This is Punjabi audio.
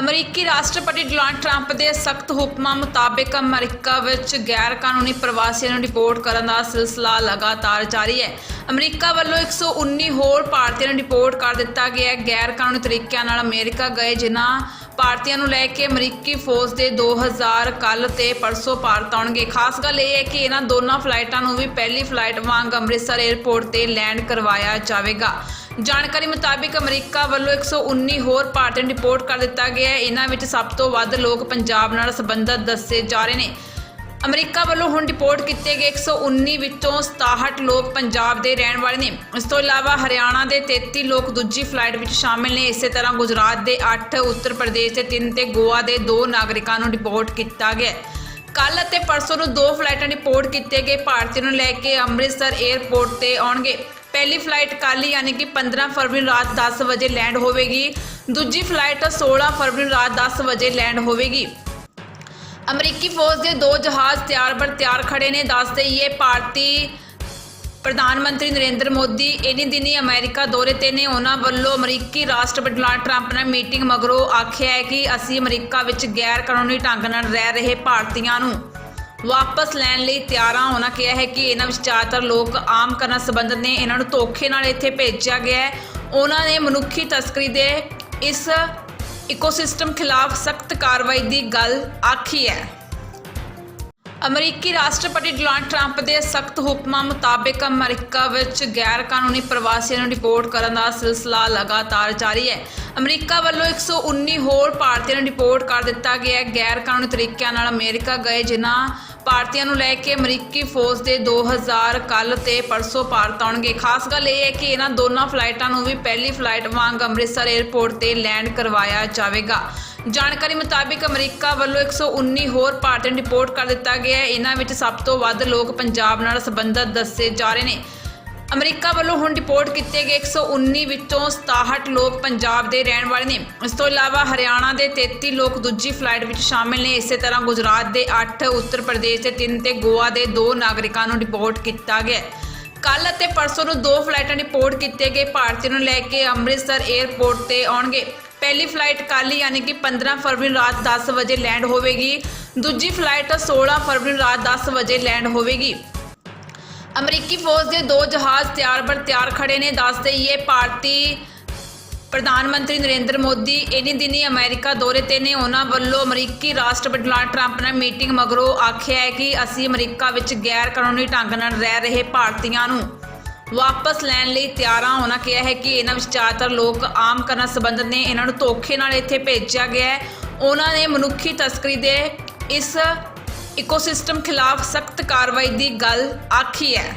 ਅਮਰੀਕੀ ਰਾਸ਼ਟਰਪਤੀ ਡੋਨਾਲਡ ਟਰੰਪ ਦੇ ਸਖਤ ਹੁਕਮਾਂ ਮੁਤਾਬਕ ਅਮਰੀਕਾ ਵਿੱਚ ਗੈਰ ਕਾਨੂੰਨੀ ਪ੍ਰਵਾਸੀਆਂ ਨੂੰ ਰਿਪੋਰਟ ਕਰਨ ਦਾ ਸਿਲਸਿਲਾ ਲਗਾਤਾਰ ਜਾਰੀ ਹੈ। ਅਮਰੀਕਾ ਵੱਲੋਂ 119 ਹੋਰ ਭਾਰਤੀਆਂ ਨੂੰ ਰਿਪੋਰਟ ਕਰ ਦਿੱਤਾ ਗਿਆ ਗੈਰ ਕਾਨੂੰਨੀ ਤਰੀਕਿਆਂ ਨਾਲ ਅਮਰੀਕਾ ਗਏ, ਜਿਨ੍ਹਾਂ ਭਾਰਤੀਆਂ ਨੂੰ ਲੈ ਕੇ ਅਮਰੀਕੀ ਫੌਜ ਦੇ 2000 ਕੱਲ ਤੇ ਪਰਸੋਂ ਭਾਰਤ ਆਉਣਗੇ। ਖਾਸ ਗੱਲ ਇਹ ਹੈ ਕਿ ਇਹਨਾਂ ਦੋਨਾਂ ਫਲਾਈਟਾਂ ਨੂੰ ਵੀ ਪਹਿਲੀ ਫਲਾਈਟ ਵਾਂਗ ਅੰਮ੍ਰਿਤਸਰ 에ਅਰਪੋਰਟ ਤੇ ਲੈਂਡ ਕਰਵਾਇਆ ਜਾਵੇਗਾ। ਜਾਣਕਾਰੀ ਮੁਤਾਬਿਕ ਅਮਰੀਕਾ ਵੱਲੋਂ 119 ਹੋਰ ਭਾਰਤੀਆਂ ਨੂੰ ਰਿਪੋਰਟ ਕਰ ਦਿੱਤਾ ਗਿਆ ਹੈ। ਇਹਨਾਂ ਵਿੱਚ ਸਭ ਤੋਂ ਵੱਧ ਲੋਕ ਪੰਜਾਬ ਨਾਲ ਸੰਬੰਧਤ ਦੱਸੇ ਜਾ ਰਹੇ ਨੇ। ਅਮਰੀਕਾ ਵੱਲੋਂ ਹੁਣ ਰਿਪੋਰਟ ਕੀਤੇ ਗਏ 119 ਵਿੱਚੋਂ 67 ਲੋਕ ਪੰਜਾਬ ਦੇ ਰਹਿਣ ਵਾਲੇ ਨੇ। ਇਸ ਤੋਂ ਇਲਾਵਾ ਹਰਿਆਣਾ ਦੇ 33 ਲੋਕ ਦੂਜੀ ਫਲਾਈਟ ਵਿੱਚ ਸ਼ਾਮਿਲ ਨੇ। ਇਸੇ ਤਰ੍ਹਾਂ ਗੁਜਰਾਤ ਦੇ 8 ਉੱਤਰ ਪ੍ਰਦੇਸ਼ ਦੇ 3 ਤੇ ਗੋਆ ਦੇ 2 ਨਾਗਰਿਕਾਂ ਨੂੰ ਰਿਪੋਰਟ ਕੀਤਾ ਗਿਆ। ਕੱਲ ਅਤੇ ਪਰਸੋਂ ਨੂੰ ਦੋ ਫਲਾਈਟਾਂ ਰਿਪੋਰਟ ਕੀਤੇ ਗਏ। ਭਾਰਤੀ ਨੂੰ ਲੈ ਕੇ ਅੰਮ੍ਰਿਤਸਰ 에ਅਰਪੋਰਟ ਤੇ ਆਉਣਗੇ। ਪਹਿਲੀ ਫਲਾਈਟ ਕੱਲ੍ਹ ਯਾਨੀ ਕਿ 15 ਫਰਵਰੀ ਨੂੰ ਰਾਤ 10 ਵਜੇ ਲੈਂਡ ਹੋਵੇਗੀ। ਦੂਜੀ ਫਲਾਈਟ 16 ਫਰਵਰੀ ਨੂੰ ਰਾਤ 10 ਵਜੇ ਲੈਂਡ ਹੋਵੇਗੀ। ਅਮਰੀਕੀ ਫੌਜ ਦੇ ਦੋ ਜਹਾਜ਼ ਤਿਆਰ ਬਰ ਤਿਆਰ ਖੜੇ ਨੇ। ਦੱਸ ਦੇਈਏ, ਭਾਰਤੀ ਪ੍ਰਧਾਨ ਮੰਤਰੀ ਨਰਿੰਦਰ ਮੋਦੀ ਇਨੀ ਦਿਨੀ ਅਮਰੀਕਾ ਦੌਰੇ ਤੇ ਨੇ। ਉਹਨਾਂ ਵੱਲੋਂ ਅਮਰੀਕੀ ਰਾਸ਼ਟਰਪਤੀ ਡੋਨਾਲਡ ਟਰੰਪ ਨਾਲ ਮੀਟਿੰਗ ਮਗਰੋਂ ਆਖਿਆ ਹੈ ਕਿ ਅਸੀਂ ਅਮਰੀਕਾ ਵਿੱਚ ਗੈਰ ਕਾਨੂੰਨੀ ਢੰਗ ਨਾਲ ਰਹਿ ਰਹੇ ਭਾਰਤੀਆਂ ਨੂੰ। ਵਾਪਸ ਲੈਣ ਲਈ ਤਿਆਰ ਉਹਨਾਂ ਕਿਹਾ ਹੈ ਕਿ ਇਹਨਾਂ ਵਿੱਚ ਜ਼ਿਆਦਾਤਰ ਲੋਕ ਆਮ ਕਰਨ ਸੰਬੰਧਤ ਨੇ। ਇਹਨਾਂ ਨੂੰ ਧੋਖੇ ਨਾਲ ਇੱਥੇ ਭੇਜਿਆ ਗਿਆ ਹੈ। ਉਹਨਾਂ ਨੇ ਮਨੁੱਖੀ ਤਸਕਰੀ ਦੇ ਇਸ ਇਕੋਸਿਸਟਮ ਖਿਲਾਫ ਸਖਤ ਕਾਰਵਾਈ ਦੀ ਗੱਲ ਆਖੀ ਹੈ। ਅਮਰੀਕੀ ਰਾਸ਼ਟਰਪਤੀ ਡੋਨਾਲਡ ਟਰੰਪ ਦੇ ਸਖਤ ਹੁਕਮਾਂ ਮੁਤਾਬਕ ਅਮਰੀਕਾ ਵਿੱਚ ਗੈਰ ਕਾਨੂੰਨੀ ਪ੍ਰਵਾਸੀਆਂ ਨੂੰ ਰਿਪੋਰਟ ਕਰਨ ਦਾ ਸਿਲਸਿਲਾ ਲਗਾਤਾਰ ਜਾਰੀ ਹੈ। ਅਮਰੀਕਾ ਵੱਲੋਂ 119 ਹੋਰ ਭਾਰਤੀਆਂ ਨੂੰ ਰਿਪੋਰਟ ਕਰ ਦਿੱਤਾ ਗਿਆ ਗੈਰ ਕਾਨੂੰਨੀ ਤਰੀਕਿਆਂ ਨਾਲ ਅਮਰੀਕਾ ਗਏ, ਜਿਨ੍ਹਾਂ ਭਾਰਤੀਆਂ ਨੂੰ ਲੈ ਕੇ ਅਮਰੀਕੀ ਫੌਜ ਦੇ 2000 ਕੱਲ ਤੇ ਪਰਸੋਂ ਭਾਰਤ ਆਉਣਗੇ। ਖਾਸ ਗੱਲ ਇਹ ਹੈ ਕਿ ਇਹਨਾਂ ਦੋਨਾਂ ਫਲਾਈਟਾਂ ਨੂੰ ਵੀ ਪਹਿਲੀ ਫਲਾਈਟ ਵਾਂਗ ਅੰਮ੍ਰਿਤਸਰ 에ਅਰਪੋਰਟ ਤੇ ਲੈਂਡ ਕਰਵਾਇਆ ਜਾਵੇਗਾ। ਜਾਣਕਾਰੀ ਮੁਤਾਬਿਕ ਅਮਰੀਕਾ ਵੱਲੋਂ 119 ਹੋਰ ਭਾਰਤੀਆਂ ਨੂੰ ਰਿਪੋਰਟ ਕਰ ਦਿੱਤਾ ਗਿਆ ਹੈ। ਇਹਨਾਂ ਵਿੱਚ ਸਭ ਤੋਂ ਵੱਧ ਲੋਕ ਪੰਜਾਬ ਨਾਲ ਸੰਬੰਧਤ ਦੱਸੇ ਜਾ ਰਹੇ ਨੇ। ਅਮਰੀਕਾ ਵੱਲੋਂ ਹੁਣ ਰਿਪੋਰਟ ਕੀਤੇ ਗਏ 119 ਵਿੱਚੋਂ 67 ਲੋਕ ਪੰਜਾਬ ਦੇ ਰਹਿਣ ਵਾਲੇ ਨੇ। ਇਸ ਤੋਂ ਇਲਾਵਾ ਹਰਿਆਣਾ ਦੇ 33 ਲੋਕ ਦੂਜੀ ਫਲਾਈਟ ਵਿੱਚ ਸ਼ਾਮਿਲ ਨੇ। ਇਸੇ ਤਰ੍ਹਾਂ ਗੁਜਰਾਤ ਦੇ 8 ਉੱਤਰ ਪ੍ਰਦੇਸ਼ ਦੇ 3 ਤੇ ਗੋਆ ਦੇ 2 ਨਾਗਰਿਕਾਂ ਨੂੰ ਰਿਪੋਰਟ ਕੀਤਾ ਗਿਆ। ਕੱਲ ਅਤੇ ਪਰਸੋਂ ਨੂੰ ਦੋ ਫਲਾਈਟਾਂ ਰਿਪੋਰਟ ਕੀਤੇ ਗਏ। ਭਾਰਤੀਆਂ ਨੂੰ ਲੈ ਕੇ ਅੰਮ੍ਰਿਤਸਰ 에ਅਰਪੋਰਟ ਤੇ ਆਉਣਗੇ। ਪਹਿਲੀ ਫਲਾਈਟ ਕੱਲ੍ਹ ਯਾਨੀ ਕਿ 15 ਫਰਵਰੀ ਨੂੰ ਰਾਤ 10 ਵਜੇ ਲੈਂਡ ਹੋਵੇਗੀ। ਦੂਜੀ ਫਲਾਈਟ 16 ਫਰਵਰੀ ਨੂੰ ਰਾਤ 10 ਵਜੇ ਲੈਂਡ ਹੋਵੇਗੀ। ਅਮਰੀਕੀ ਫੌਜ ਦੇ ਦੋ ਜਹਾਜ਼ ਤਿਆਰ ਬਰ ਤਿਆਰ ਖੜੇ ਨੇ। ਦੱਸ ਦੇਈਏ, ਭਾਰਤੀ ਪ੍ਰਧਾਨ ਮੰਤਰੀ ਨਰਿੰਦਰ ਮੋਦੀ ਇਨੀ ਦਿਨੀ ਅਮਰੀਕਾ ਦੌਰੇ ਤੇ ਨੇ। ਉਹਨਾਂ ਵੱਲੋਂ ਅਮਰੀਕੀ ਰਾਸ਼ਟਰਪਤੀ ਡੋਨਾਲਡ ਟਰੰਪ ਨਾਲ ਮੀਟਿੰਗ ਮਗਰੋਂ ਆਖਿਆ ਹੈ ਕਿ ਅਸੀਂ ਅਮਰੀਕਾ ਵਿੱਚ ਗੈਰ ਕਾਨੂੰਨੀ ਢੰਗ ਨਾਲ ਰਹਿ ਰਹੇ ਭਾਰਤੀਆਂ ਨੂੰ ਵਾਪਸ ਲੈਣ ਲਈ ਤਿਆਰ ਹਾਂ। ਉਹਨਾਂ ਕਿਹਾ ਹੈ ਕਿ ਇਹਨਾਂ ਵਿੱਚ ਜ਼ਿਆਦਾਤਰ ਲੋਕ ਆਮ ਕਰਨ ਸੰਬੰਧਤ ਨੇ। ਇਹਨਾਂ ਨੂੰ ਧੋਖੇ ਨਾਲ ਇੱਥੇ ਭੇਜਿਆ ਗਿਆ ਹੈ। ਉਹਨਾਂ ਨੇ ਮਨੁੱਖੀ ਤਸਕਰੀ ਦੇ ਇਸ ਇਕੋਸਿਸਟਮ ਖਿਲਾਫ ਸਖਤ ਕਾਰਵਾਈ ਦੀ ਗੱਲ ਆਖੀ ਹੈ।